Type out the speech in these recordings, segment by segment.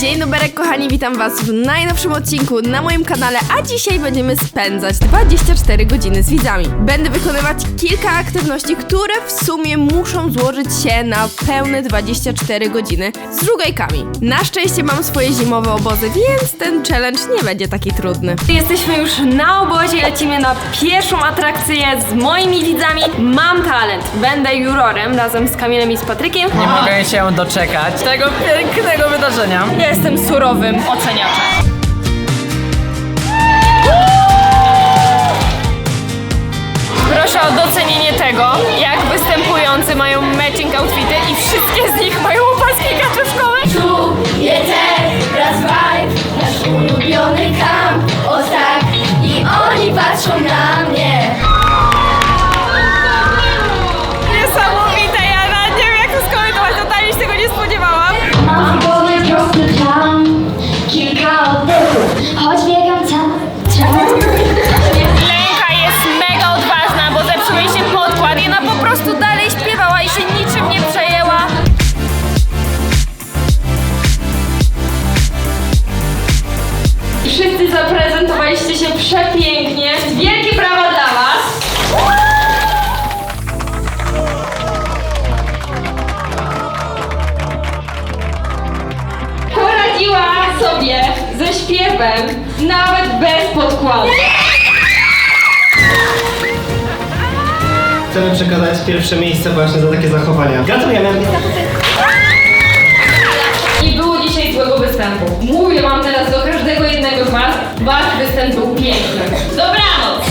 Dzień dobry kochani, witam was w najnowszym odcinku na moim kanale, a dzisiaj będziemy spędzać 24 godziny z widzami. Będę wykonywać kilka aktywności, które w sumie muszą złożyć się na pełne 24 godziny z żugajkami. Na szczęście mam swoje zimowe obozy, więc ten challenge nie będzie taki trudny. Jesteśmy już na obozie, lecimy na pierwszą atrakcję z moimi widzami. Mam talent. Będę jurorem razem z Kamilem i z Patrykiem. Nie mogę się doczekać tego pięknego wydarzenia. Jestem surowym oceniaczem. Proszę o docenienie tego, jak występujący mają matching outfity i wszystkie z nich mają opaski kaczuszkowe. Jeter, raz vibe, nasz ulubiony kamp O tak, i oni patrzą na mnie śpiewem nawet bez podkładu. Chcemy przekazać pierwsze miejsce właśnie za takie zachowania. Gratulujemy! Nie było dzisiaj złego występu. Mówię wam teraz do każdego jednego z was, wasz występ był piękny. Dobranoc!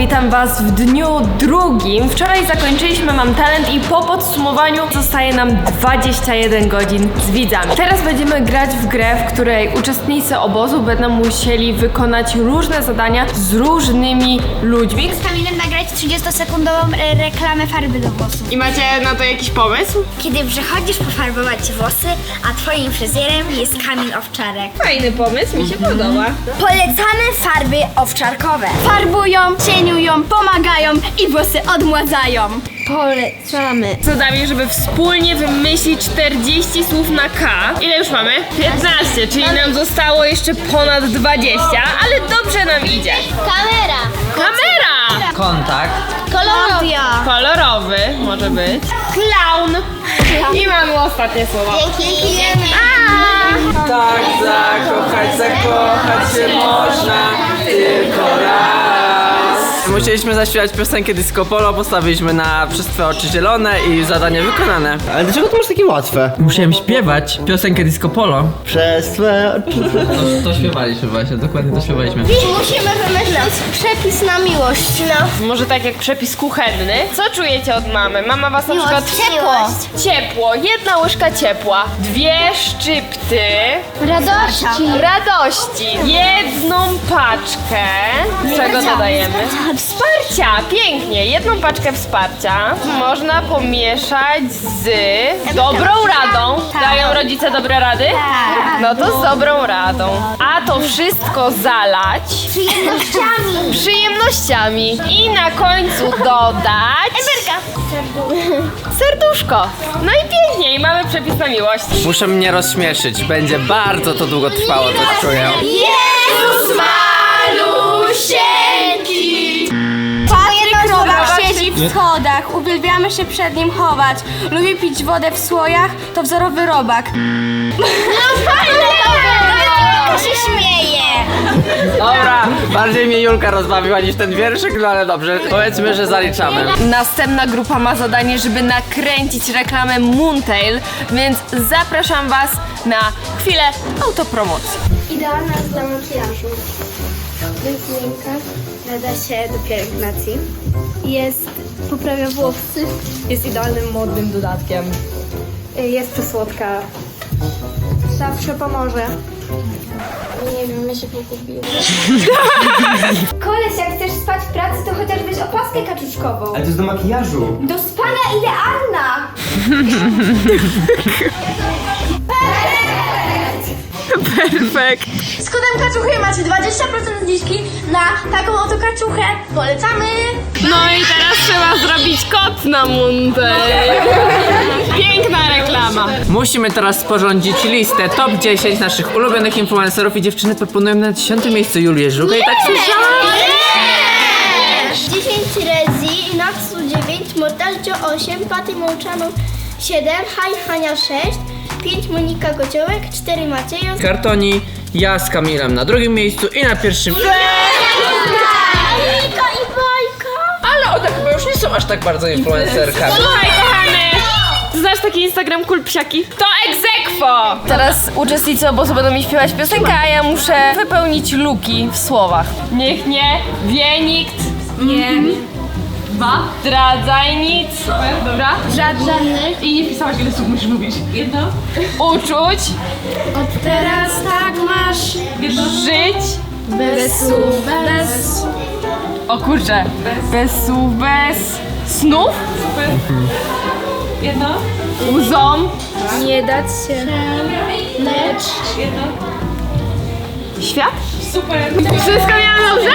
Witam Was w dniu drugim. Wczoraj zakończyliśmy Mam Talent i po podsumowaniu zostaje nam 21 godzin z widzami. Teraz będziemy grać w grę, w której uczestnicy obozu będą musieli wykonać różne zadania z różnymi ludźmi. z Kamilem nagrać 30-sekundową e, reklamę farby do włosów. I macie na to jakiś pomysł? Kiedy przychodzisz pofarbować włosy, a twoim fryzjerem jest Kamil Owczarek. Fajny pomysł, mi się podoba. Polecane farby owczarkowe. Farbują, pomagają i włosy odmładzają. Polecamy. zadanie, żeby wspólnie wymyślić 40 słów na K. Ile już mamy? 15, czyli nam zostało jeszcze ponad 20, ale dobrze nam idzie. Kamera. Kamera! Kontakt. Koloria. Kolorowy może być. Clown. I mamy ostatnie słowo. Dziękujemy. Tak, zakochać, zakochać się można tylko raz. Musieliśmy zaśpiewać piosenkę Disco Polo, postawiliśmy na Przez twoje oczy zielone i zadanie wykonane. Ale dlaczego to masz takie łatwe? Musiałem śpiewać piosenkę Disco Polo. Przez twoje oczy... To, to śpiewaliśmy właśnie, dokładnie to śpiewaliśmy. Musimy wymyślić przepis na miłość. No. Może tak jak przepis kuchenny. Co czujecie od mamy? Mama was na przykład... Ciepłość. Ciepło, jedna łyżka ciepła, dwie szczypty Radości. radości, jedną paczkę. Czego dodajemy? Wsparcia, pięknie. Jedną paczkę wsparcia można pomieszać z dobrą radą. Dają rodzice dobre rady? Tak. No to z dobrą radą. A to wszystko zalać Przyjemnościami. przyjemnościami. I na końcu dodać serduszko. No i pięknie, i mamy przepis na miłość. Muszę mnie rozśmieszyć, będzie bardzo to długo trwało, to czuję. Jezus malusieńki schodach, uwielbiamy się przed nim chować. Lubi pić wodę w słojach, to wzorowy robak. Tylko się śmieje. Dobra, bardziej mnie Julka rozbawiła niż ten wierszyk, no ale dobrze, powiedzmy, że zaliczamy. Następna grupa ma zadanie, żeby nakręcić reklamę Moontail, więc zapraszam Was na chwilę autopromocji. Idealna jest dla makijażu. Wypłynka nada się do pielęgnacji. Jest, poprawia włosy. Jest idealnym modnym dodatkiem. Jest przysłodka. Zawsze pomoże. Nie wiem, ja się pogubiłam. Koleś, jak chcesz spać w pracy, to chociaż weź opaskę kaczuszkową. Ale to jest do makijażu. Do spania idealna! Perfekt. Z kodem kaczuchy macie 20% zniżki na taką oto kaczuchę. Polecamy! No i teraz trzeba zrobić kot na mundę. Piękna reklama. Musimy teraz sporządzić listę top 10 naszych ulubionych influencerów i dziewczyny proponują na 10 miejscu Julię Żugę i tak słyszałam. 10 Rezi, Natsu 9, Mortalcio 8, Paty Mołczanu 7, Haj Hania 6, 5 Monika Kociołek, 4 Macieja, Kartoni, ja z Kamilem na drugim miejscu i na pierwszym... Monika i Bajka. Ale one chyba już nie są aż tak bardzo influencerkami. Słuchaj, kochany! Znasz taki Instagram Kulpsiaki? To egzekwo! Teraz uczestnicy obozu będą mi śpiewać piosenkę, a ja muszę wypełnić luki w słowach. Niech nie wie nikt. Nie. Dwa. Zdradzaj nic. Dobra? Żadnych. I nie pisałaś ile słów musisz mówić. Jedno. Uczuć. Od teraz tak masz. Żyć. Bez słów, bez... O kurczę. Bez słów, bez snów. Jedno. Łzom. Nie dać się. Lecz... Świat? Super. Wszystko miałam dobrze?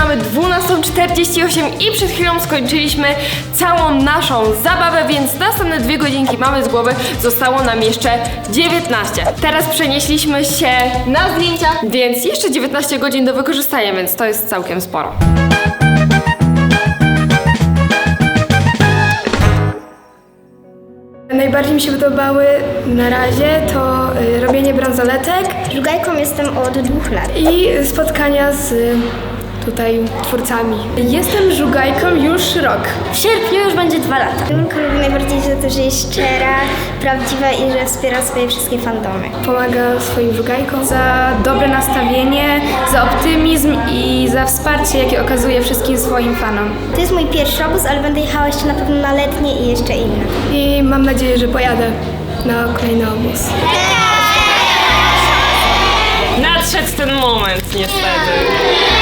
Mamy 12.48 i przed chwilą skończyliśmy całą naszą zabawę, więc następne dwie godzinki mamy z głowy. Zostało nam jeszcze 19. Teraz przenieśliśmy się na zdjęcia, więc jeszcze 19 godzin do wykorzystania, więc to jest całkiem sporo. Najbardziej mi się podobały na razie to y, robienie bransoletek Żugajką jestem od dwóch lat. i spotkania z y, tutaj twórcami. Jestem żugajką już rok. W sierpniu już będzie dwa lata. Julka lubi najbardziej za to, że jest szczera, prawdziwa i że wspiera swoje wszystkie fandomy. Pomaga swoim żugajkom za dobre nastawienie, za optymizm i za wsparcie, jakie okazuje wszystkim swoim fanom. To jest mój pierwszy obóz, ale będę jechała jeszcze na pewno na letnie i jeszcze inne. I mam nadzieję, że pojadę na kolejny obóz. Nadszedł ten moment, niestety.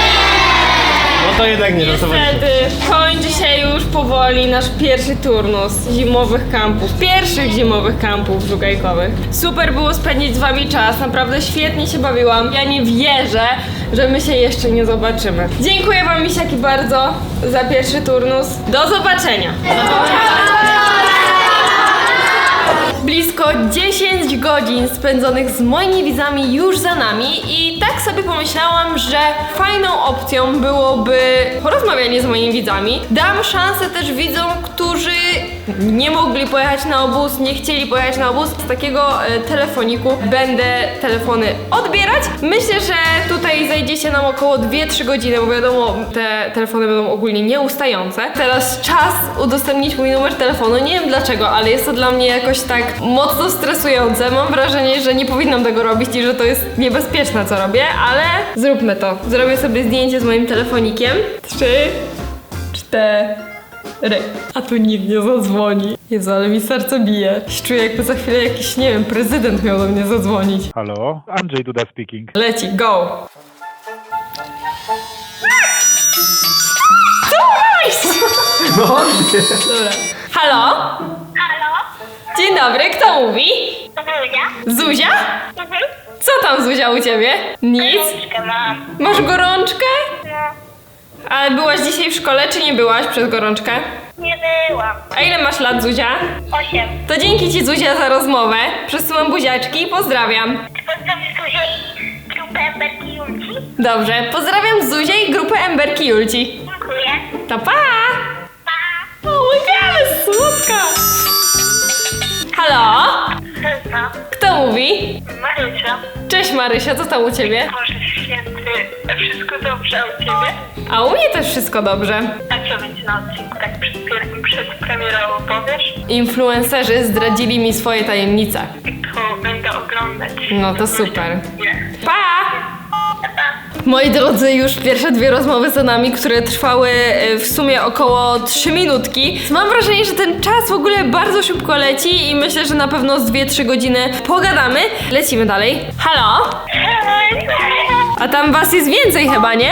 No to jednak nie, żartowaliśmy. Niestety, kończy się już powoli nasz pierwszy turnus zimowych kampów, pierwszych zimowych kampów żugajkowych. Super było spędzić z wami czas, naprawdę świetnie się bawiłam. Ja nie wierzę, że my się jeszcze nie zobaczymy. Dziękuję wam misiaki bardzo za pierwszy turnus. Do zobaczenia! Blisko 10 godzin spędzonych z moimi widzami już za nami i tak sobie pomyślałam, że fajną opcją byłoby porozmawianie z moimi widzami. Dam szansę też widzom, którzy nie mogli pojechać na obóz, nie chcieli pojechać na obóz. Z takiego e, telefoniku będę telefony odbierać. Myślę, że tutaj zajdzie się nam około 2-3 godziny, bo wiadomo, te telefony będą ogólnie nieustające. Teraz czas udostępnić mój numer telefonu. Nie wiem dlaczego, ale jest to dla mnie jakoś tak mocno stresujące. Mam wrażenie, że nie powinnam tego robić i że to jest niebezpieczne, co robię, ale zróbmy to. Zrobię sobie zdjęcie z moim telefonikiem. Trzy, cztery. A tu nikt nie zadzwoni. Jezu, ale mi serce bije. Czuję jakby za chwilę jakiś, nie wiem, prezydent miał do mnie zadzwonić. Halo, Andrzej Duda speaking. Leci, go! No, Dobra. Halo? Halo? Dzień dobry, kto mówi? Zuzia? Zuzia? Co tam Zuzia u ciebie? Nic? mam. Masz gorączkę? Ale byłaś dzisiaj w szkole, czy nie byłaś przez gorączkę? Nie byłam. A ile masz lat, Zuzia? Osiem. To dzięki Ci, Zuzia, za rozmowę. Przesyłam buziaczki i pozdrawiam. Pozdrawiam Zuzię i grupę Emberki Julci. Dobrze, pozdrawiam Zuzię i grupę Emberki Julci. Dziękuję. To pa! O my god, słodka! Halo? No, Kto mówi? Marysia. Cześć Marysia, co tam u Ciebie? Boże święty, wszystko dobrze u Ciebie? A u mnie też wszystko dobrze. A co będzie na odcinku tak przed, pier- przed premierą powiesz? Influencerzy zdradzili mi swoje tajemnice. To będę oglądać. No to super. Nie. Pa! Moi drodzy, już pierwsze dwie rozmowy za nami, które trwały e, w sumie około 3 minutki. Mam wrażenie, że ten czas w ogóle bardzo szybko leci i myślę, że na pewno z 2-3 godziny pogadamy. Lecimy dalej. Halo? A tam was jest więcej chyba, nie?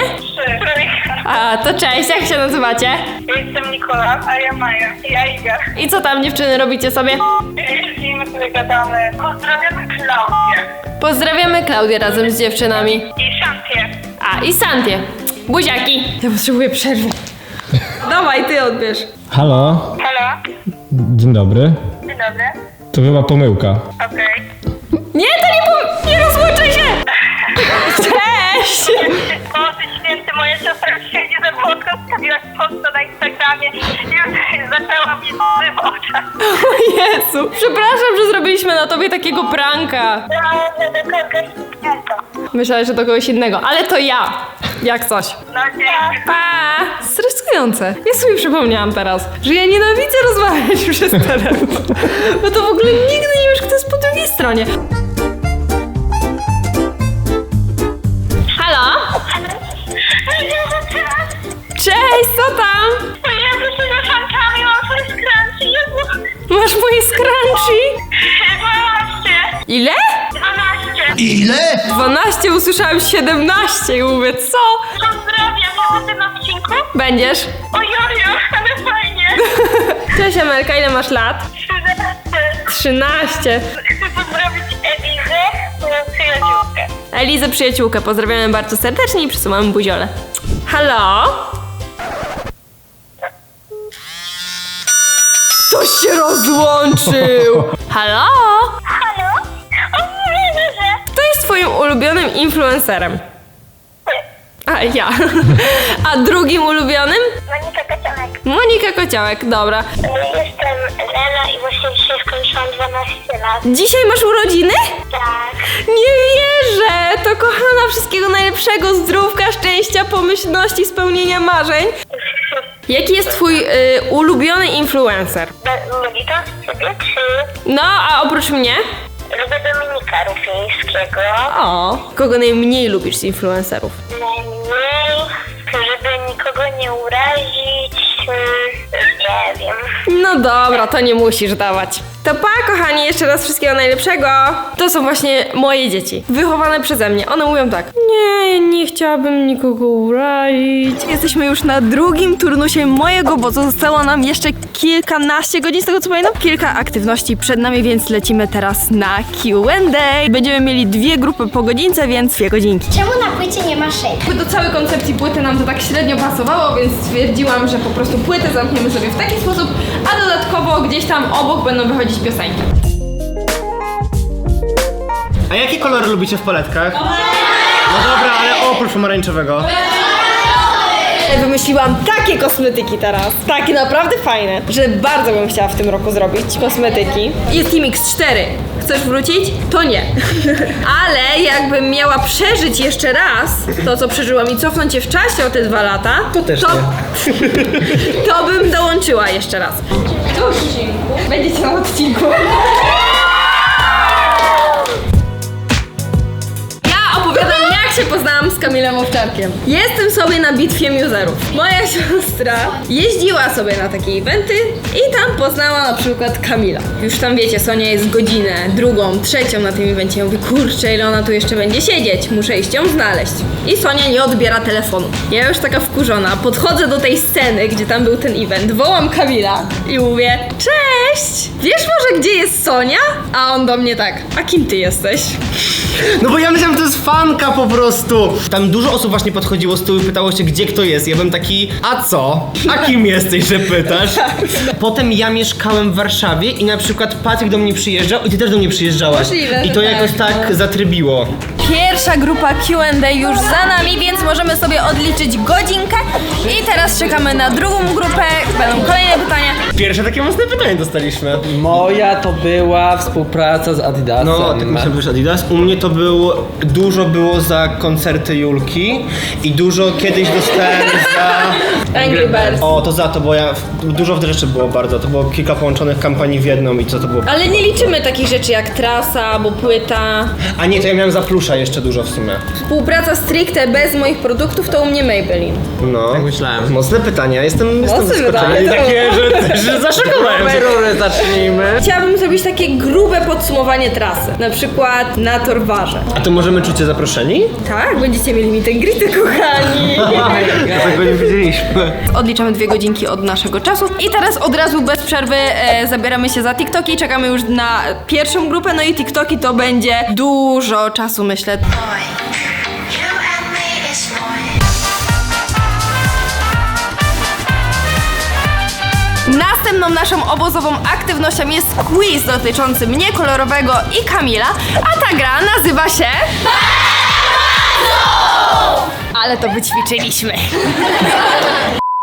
A, to cześć, jak się nazywacie? Jestem Nikola, a ja Maja. Ja Iga. I co tam dziewczyny robimy sobie? Siedzimy sobie gadamy. Pozdrawiamy Klaudię. Pozdrawiamy Klaudię razem z dziewczynami. I szampię. A, i Santię. Buziaki. Ja potrzebuję przerwy. Dawaj, ty odbierz. Halo? Halo? Dzień dobry. Dzień dobry. To chyba pomyłka. Okej. Nie, to nie po... Nie rozłączaj się! O, ty święty, moja siostra już siedzi ze włoską, wstawiłaś posta na Instagramie i już zaczęła mi łzy w oczach. O Jezu! Przepraszam, że zrobiliśmy na tobie takiego pranka. Myślałem, że do kogoś innego, ale to ja. Jak coś. No, dzięki. Pa! Stresujące. Ja sobie przypomniałam teraz, że ja nienawidzę rozmawiać przez telefon. Bo to w ogóle nigdy nie wiesz, kto jest po drugiej stronie. Masz moje scrunchie? 12. Ile? 12. 12, usłyszałam 17 i mówię, co? Pozdrawiam, a ty na odcinku? Będziesz? Ojojo, ale fajnie. Cześć Amelka, ile masz lat? 13. 13. Chcę pozdrowić Elizę, moją przyjaciółkę. Elizę przyjaciółkę, pozdrawiamy bardzo serdecznie i przesyłamy buziole. Halo? Rozłączył! Halo? Halo? O, nie wierzę. Kto jest twoim ulubionym influencerem? A, ja. A drugim ulubionym? Monika Kociołek. Monika Kociołek, dobra. Jestem Lena i właśnie dzisiaj skończyłam 12 lat. Dzisiaj masz urodziny? Tak. Nie wierzę! To kochana, wszystkiego najlepszego, zdrówka, szczęścia, pomyślności, spełnienia marzeń. Jaki jest twój y, ulubiony influencer? Monita ciebie czy No, a oprócz mnie? lubię Dominika Rufińskiego? O, kogo najmniej lubisz z influencerów? Najmniej, żeby nikogo nie urazić, mm, nie wiem. No dobra, to nie musisz dawać. To pa, kochani, jeszcze raz wszystkiego najlepszego. To są właśnie moje dzieci, wychowane przeze mnie. One mówią tak: Nie, ja nie chciałabym nikogo urazić. Jesteśmy już na drugim turnusie mojego, bo zostało nam jeszcze kilkanaście godzin, z tego co pamiętam. Kilka aktywności przed nami, więc lecimy teraz na QA. Będziemy mieli dwie grupy po godzince, więc dwie godzinki. Czemu na płycie nie ma shape? Do całej koncepcji płyty nam to tak średnio pasowało, więc stwierdziłam, że po prostu płytę zamkniemy sobie w taki sposób, a dodatkowo gdzieś tam obok będą wychodzić piosenki. A jakie kolory lubicie w paletkach? No dobra, ale oprócz pomarańczowego. Wymyśliłam takie kosmetyki teraz. Takie naprawdę fajne, że bardzo bym chciała w tym roku zrobić kosmetyki. Jest Team X4. Chcesz wrócić? To nie. Ale jakbym miała przeżyć jeszcze raz to, co przeżyłam i cofnąć się w czasie o te dwa lata, To też to, to bym dołączyła jeszcze raz. Do odcinku. Będziecie na odcinku. Ja opowiadam, jak się poznałam z Kamilem Owczarkiem. Jestem sobie na bitwie muserów. Moja siostra jeździła sobie na takie eventy i tam poznała na przykład Kamila. Już tam wiecie, Sonia jest godzinę, drugą, trzecią na tym evencie. Ja mówię, kurczę, ile ona tu jeszcze będzie siedzieć? Muszę iść ją znaleźć. I Sonia nie odbiera telefonu. Ja już taka wkurzona, podchodzę do tej sceny, gdzie tam był ten event, wołam Kamila i mówię, cześć! Wiesz może, gdzie jest Sonia? A on do mnie tak, a kim ty jesteś? No bo ja myślałem, że to jest fanka po prostu. Tam dużo osób właśnie podchodziło z tyłu i pytało się, gdzie kto jest. Ja byłem taki, a co? A kim jesteś, że pytasz? Potem ja mieszkałem w Warszawie i na przykład Patryk do mnie przyjeżdżał i ty też do mnie przyjeżdżałaś. Możliwe, I że to tak, jakoś tak zatrybiło. Pierwsza grupa Q&A już za nami, więc możemy sobie odliczyć godzinkę i teraz czekamy na drugą grupę, będą kolejne pytania. Pierwsze takie mocne pytanie dostaliśmy. Moja to była współpraca z Adidasem. No, tak myślałem, że Adidas. U mnie to był, dużo było za koncerty Julki i dużo kiedyś dostałem. Angry Birds. O, to za to, bo ja, dużo rzeczy było bardzo, to było kilka połączonych kampanii w jedną i co to było? Ale nie liczymy takich rzeczy jak trasa albo płyta. A nie, to ja miałem za plusza jeszcze dużo w sumie. Współpraca stricte bez moich produktów to u mnie Maybelline. No. Tak myślałem. Mocne pytania, jestem, jestem Mocne zaskoczony. pytanie, to- takie, że, że zaszokowałem się. Rury zacznijmy. Chciałabym zrobić takie grube podsumowanie trasy. Na przykład na Torwarze. A to możemy czuć się zaproszeni? Tak, będziecie mieli mi te grity, kochani. Tak nie wiedzieliśmy. Odliczamy dwie godzinki od naszego czasu i teraz od razu bez przerwy e, zabieramy się za TikToki, czekamy już na pierwszą grupę, no i TikToki to będzie dużo czasu, myślę. Następną naszą obozową aktywnością jest quiz dotyczący mnie, kolorowego i Kamila, a ta gra nazywa się... Ale to wyćwiczyliśmy.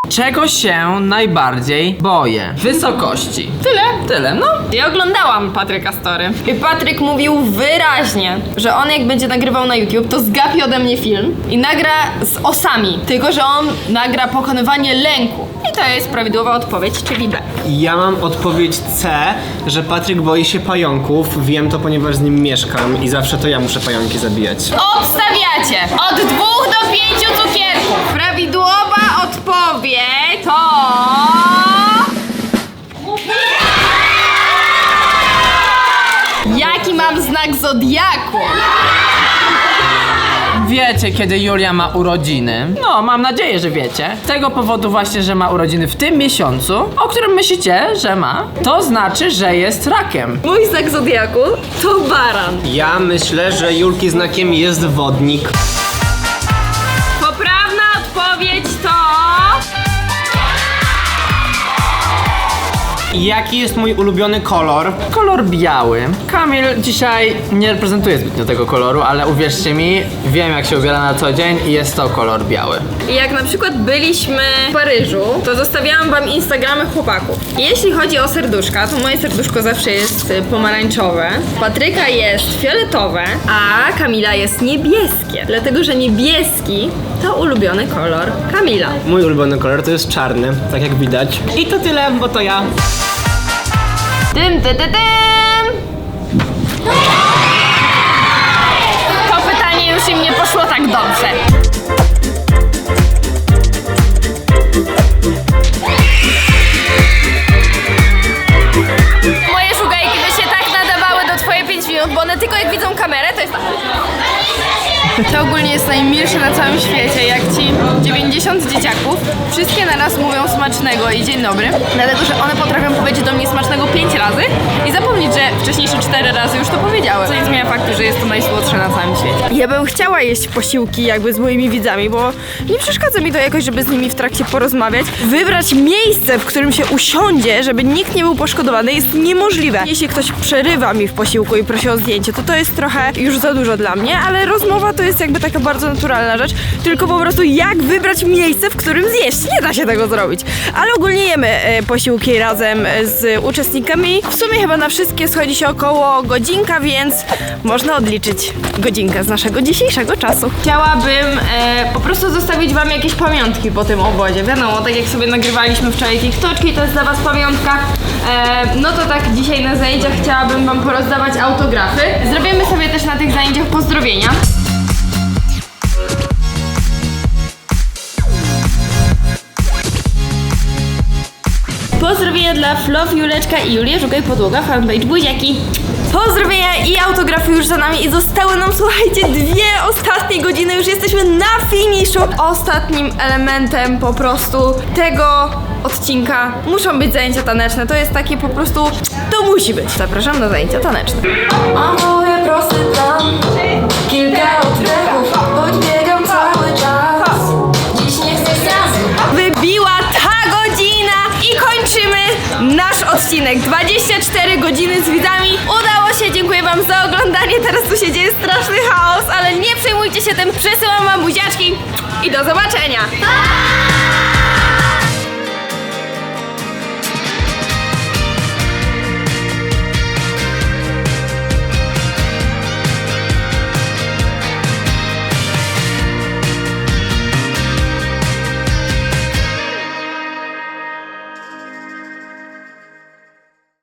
Czego się najbardziej boję? Wysokości. Tyle. Tyle, no. Ja oglądałam Patryka Story i Patryk mówił wyraźnie, że on jak będzie nagrywał na YouTube, to zgapi ode mnie film i nagra z osami, tylko że on nagra pokonywanie lęku. I to jest prawidłowa odpowiedź, czyli B. Ja mam odpowiedź C, że Patryk boi się pająków. Wiem to, ponieważ z nim mieszkam i zawsze to ja muszę pająki zabijać. Obstawiacie od dwóch do pięciu cukierków. Prawidłowa odpowiedź to... Jaki mam znak zodiaku? Wiecie, kiedy Julia ma urodziny? No, mam nadzieję, że wiecie. Z tego powodu właśnie, że ma urodziny w tym miesiącu, o którym myślicie, że ma, to znaczy, że jest rakiem. Mój znak zodiaku to baran. Ja myślę, że Julki znakiem jest wodnik. Jaki jest mój ulubiony kolor? Kolor biały. Kamil dzisiaj nie reprezentuje zbytnio tego koloru, ale uwierzcie mi, wiem jak się ubiera na co dzień i jest to kolor biały. I Jak na przykład byliśmy w Paryżu, to zostawiałam wam Instagramy chłopaków. I Jeśli chodzi o serduszka, to moje serduszko zawsze jest y, pomarańczowe, Patryka jest fioletowe, a Kamila jest niebieskie. Dlatego, że niebieski to ulubiony kolor Kamila. Mój ulubiony kolor to jest czarny, tak jak widać. I to tyle, bo to ja. Dym, dy, dy, dym! To pytanie już im nie poszło tak dobrze. To ogólnie jest najmilsze na całym świecie, jak ci 90 dzieciaków. Wszystkie na raz mówią smacznego i dzień dobry, dlatego że one potrafią powiedzieć do mnie smacznego 5 razy i zapomnieć, że wcześniejsze 4 razy już to powiedziały. Co nie zmienia faktu, że jest to najsłodsze na całym świecie. Ja bym chciała jeść posiłki jakby z moimi widzami, bo nie przeszkadza mi to jakoś, żeby z nimi w trakcie porozmawiać. Wybrać miejsce, w którym się usiądzie, żeby nikt nie był poszkodowany jest niemożliwe. Jeśli ktoś przerywa mi w posiłku i prosi o zdjęcie, to to jest trochę już za dużo dla mnie, ale rozmowa to jest jakby taka bardzo naturalna rzecz, tylko po prostu jak wybrać miejsce, w którym zjeść. Nie da się tego zrobić. Ale ogólnie jemy e, posiłki razem e, z uczestnikami. W sumie chyba na wszystkie schodzi się około godzinka, więc można odliczyć godzinkę z naszego dzisiejszego czasu. Chciałabym e, po prostu zostawić wam jakieś pamiątki po tym obozie. Wiadomo, tak jak sobie nagrywaliśmy wczoraj TikToczki, to jest dla was pamiątka. E, no to tak dzisiaj na zajęciach chciałabym wam porozdawać autografy. Zrobimy sobie też na tych zajęciach pozdrowienia. Dla Flow, Juleczka i Julia, szukaj podłoga, fanpage buziaki. Pozdrowienia i autografy już za nami i zostały nam, słuchajcie, dwie ostatnie godziny, już jesteśmy na finiszu. Ostatnim elementem po prostu tego odcinka muszą być zajęcia taneczne, to jest takie po prostu, to musi być. Zapraszam na zajęcia taneczne. Mam moje prosty plan, kilka oddechów, odcinek. 24 godziny z widzami. Udało się, dziękuję wam za oglądanie. Teraz tu się dzieje straszny chaos, ale nie przejmujcie się tym. Przesyłam wam buziaczki i do zobaczenia. Pa!